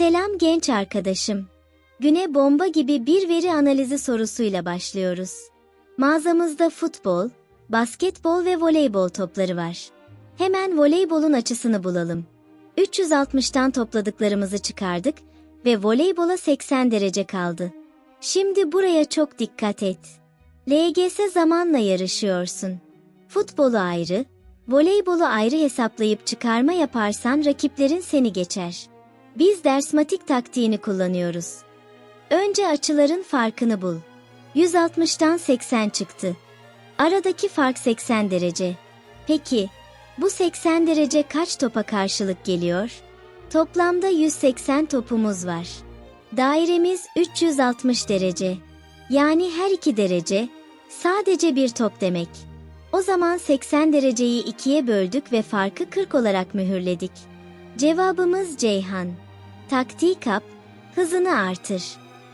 Selam genç arkadaşım. Güne bomba gibi bir veri analizi sorusuyla başlıyoruz. Mağazamızda futbol, basketbol ve voleybol topları var. Hemen voleybolun açısını bulalım. 360'tan topladıklarımızı çıkardık ve voleybola 80 derece kaldı. Şimdi buraya çok dikkat et. LGS zamanla yarışıyorsun. Futbolu ayrı, voleybolu ayrı hesaplayıp çıkarma yaparsan rakiplerin seni geçer. Biz dersmatik taktiğini kullanıyoruz. Önce açıların farkını bul. 160'tan 80 çıktı. Aradaki fark 80 derece. Peki, bu 80 derece kaç topa karşılık geliyor? Toplamda 180 topumuz var. Dairemiz 360 derece. Yani her iki derece sadece bir top demek. O zaman 80 dereceyi ikiye böldük ve farkı 40 olarak mühürledik. Cevabımız Ceyhan. Taktiği kap, hızını artır.